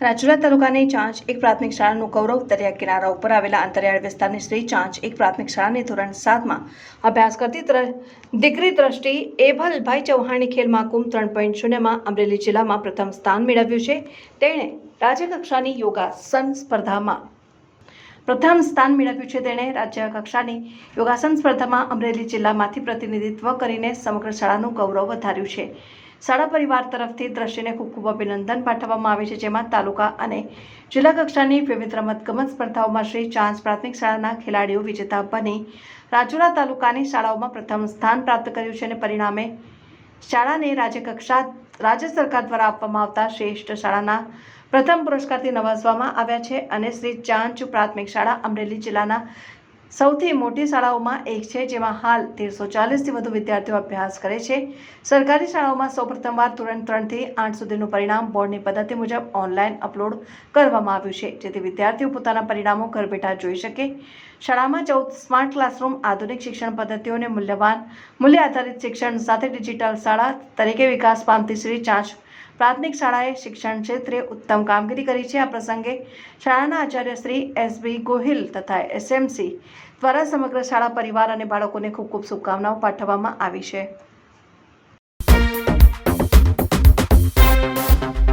રાજુલા તાલુકાની ચાંચ એક પ્રાથમિક શાળાનું ગૌરવ દરિયા કિનારા ઉપર આવેલા અંતરિયાળ વિસ્તારની શ્રી ચાંચ એક પ્રાથમિક શાળાની ધોરણ સાતમાં અભ્યાસ કરતી દીકરી દ્રષ્ટિ એભલભાઈ ચૌહાણની ખેલ મહાકુંભ ત્રણ પોઈન્ટ શૂન્યમાં અમરેલી જિલ્લામાં પ્રથમ સ્થાન મેળવ્યું છે. તેણે રાજ્યકક્ષાની યોગાસન સ્પર્ધામાં પ્રથમ સ્થાન મેળવ્યું છે. તેણે રાજ્ય કક્ષાની યોગાસન સ્પર્ધામાં અમરેલી જિલ્લામાંથી પ્રતિનિધિત્વ કરીને સમગ્ર શાળાનું ગૌરવ વધાર્યું છે. શાળા પરિવાર તરફથી દ્રશ્યને ખૂબ ખૂબ અભિનંદન પાઠવવામાં આવે છે, જેમાં તાલુકા અને જિલ્લા કક્ષાની વિવિધ રમતગમત સ્પર્ધાઓમાં શ્રી ચાંચ પ્રાથમિક શાળાના ખેલાડીઓ વિજેતા બની. રાજુલા તાલુકાની શાળાઓમાં પ્રથમ સ્થાન પ્રાપ્ત કર્યું છે અને પરિણામે શાળાને રાજ્યકક્ષા રાજ્ય સરકાર દ્વારા આપવામાં આવતા શ્રેષ્ઠ શાળાના પ્રથમ પુરસ્કારથી નવાજવામાં આવ્યા છે અને શ્રી ચાંચ પ્રાથમિક શાળા અમરેલી જિલ્લાના સૌથી મોટી શાળાઓમાં એક છે, જેમાં હાલ તેરસો ચાલીસથી વધુ વિદ્યાર્થીઓ અભ્યાસ કરે છે. સરકારી શાળાઓમાં સૌપ્રથમવાર ધોરણ ત્રણથી આઠ સુધીનું પરિણામ બોર્ડની પદ્ધતિ મુજબ ઓનલાઈન અપલોડ કરવામાં આવ્યું છે, જેથી વિદ્યાર્થીઓ પોતાના પરિણામો ઘર બેઠા જોઈ શકે. શાળામાં ચૌદ સ્માર્ટ ક્લાસરૂમ, આધુનિક શિક્ષણ પદ્ધતિઓને મૂલ્યવાન મૂલ્ય આધારિત શિક્ષણ સાથે ડિજિટલ શાળા તરીકે વિકાસ પામતી શ્રી ચાંચ પ્રાથમિક શાળાએ શિક્ષણ ક્ષેત્રે ઉત્તમ કામગીરી કરી છે. આ પ્રસંગે શાળાના આચાર્ય શ્રી એસ બી ગોહિલ તથા એસએમસી દ્વારા સમગ્ર શાળા પરિવાર અને બાળકોને ખૂબ ખૂબ શુભકામનાઓ પાઠવવામાં આવી છે.